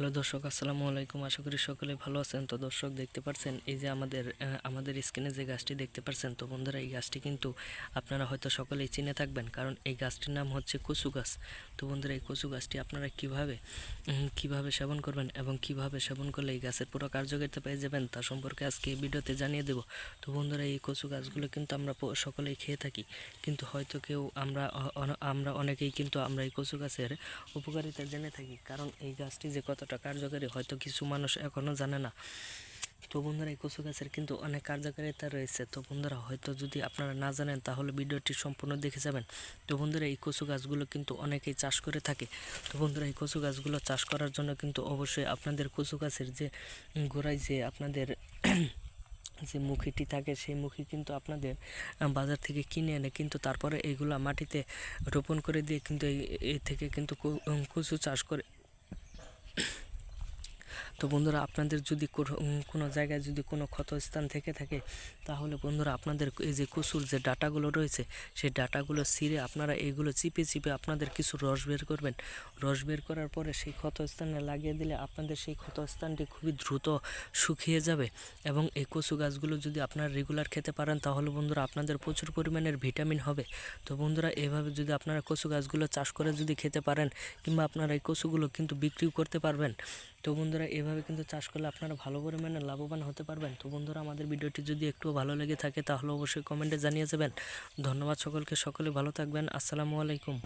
Hello দর্শক, আসসালামু আলাইকুম। আশা করি সকলে ভালো আছেন। তো দর্শক, দেখতে পাচ্ছেন এই যে আমাদের আমাদের স্ক্রিনে যে গাছটি দেখতে পাচ্ছেন তো বন্ধুরা, এই গাছটি কিন্তু আপনারা হয়তো সকলেই চিনে থাকবেন, কারণ এই গাছটির নাম হচ্ছে কচু গাছ। তো বন্ধুরা, এই কচু গাছটি আপনারা কীভাবে কীভাবে সেবন করবেন এবং কীভাবে সেবন করলে এই গাছের পুরো কার্যকারিতা পেয়ে যাবেন, তা সম্পর্কে আজকে এই ভিডিওতে জানিয়ে দেব। তো বন্ধুরা, এই কচু গাছগুলো কিন্তু আমরা সকলেই খেয়ে থাকি। কিন্তু হয়তো কেউ আমরা আমরা অনেকেই কিন্তু আমরা এই কচু গাছের উপকারিতা জেনে থাকি, কারণ এই গাছটি যে কতটা কার্যকারী হয়তো কিছু মানুষ এখনও জানে না। তো বন্ধুরা, এই কচু গাছের কিন্তু অনেক কার্যকারিতা রয়েছে। তো বন্ধুরা, হয়তো যদি আপনারা না জানেন, তাহলে ভিডিওটি সম্পূর্ণ দেখে যাবেন। তো বন্ধুরা, এই কচু গাছগুলো কিন্তু অনেকেই চাষ করে থাকে। তো বন্ধুরা, এই কচু গাছগুলো চাষ করার জন্য কিন্তু অবশ্যই আপনাদের কচু গাছের যে গোড়ায় যে আপনাদের যে মুখিটি থাকে, সেই মুখি কিন্তু আপনাদের বাজার থেকে কিনে এনে কিন্তু তারপরে এইগুলা মাটিতে রোপণ করে দিয়ে কিন্তু এই থেকে কিন্তু কচু চাষ করে তো বন্ধুরা, আপনাদের যদি কোনো জায়গায় যদি কোনো ক্ষতস্থান থেকে থাকে, তাহলে বন্ধুরা, আপনাদের এই যে কচুর যে ডাটাগুলো রয়েছে, সেই ডাটাগুলো ছিঁড়ে আপনারা এগুলো চিপে চিপে আপনাদের কিছু রস বের করবেন। রস বের করার পরে সেই ক্ষতস্থানে লাগিয়ে দিলে আপনাদের সেই ক্ষতস্থানটি খুবই দ্রুত শুকিয়ে যাবে এবং এই কচু গাছগুলো যদি আপনারা রেগুলার খেতে পারেন, তাহলে বন্ধুরা আপনাদের প্রচুর পরিমাণের ভিটামিন হবে। তো বন্ধুরা, এভাবে যদি আপনারা কচু গাছগুলো চাষ করে যদি খেতে পারেন, কিংবা আপনারা এই কচুগুলো কিন্তু বিক্রিও করতে পারবেন। তো বন্ধুরা, এভাবে কিন্তু চাষ করলে আপনারা ভালো পরিমাণে লাভবান হতে পারবেন। তো বন্ধুরা, আমাদের ভিডিওটি যদি একটু ভালো লেগে থাকে, তাহলে অবশ্যই কমেন্টে জানিয়ে যাবেন। ধন্যবাদ সকলকে, সকলে ভালো থাকবেন। আসসালামু আলাইকুম।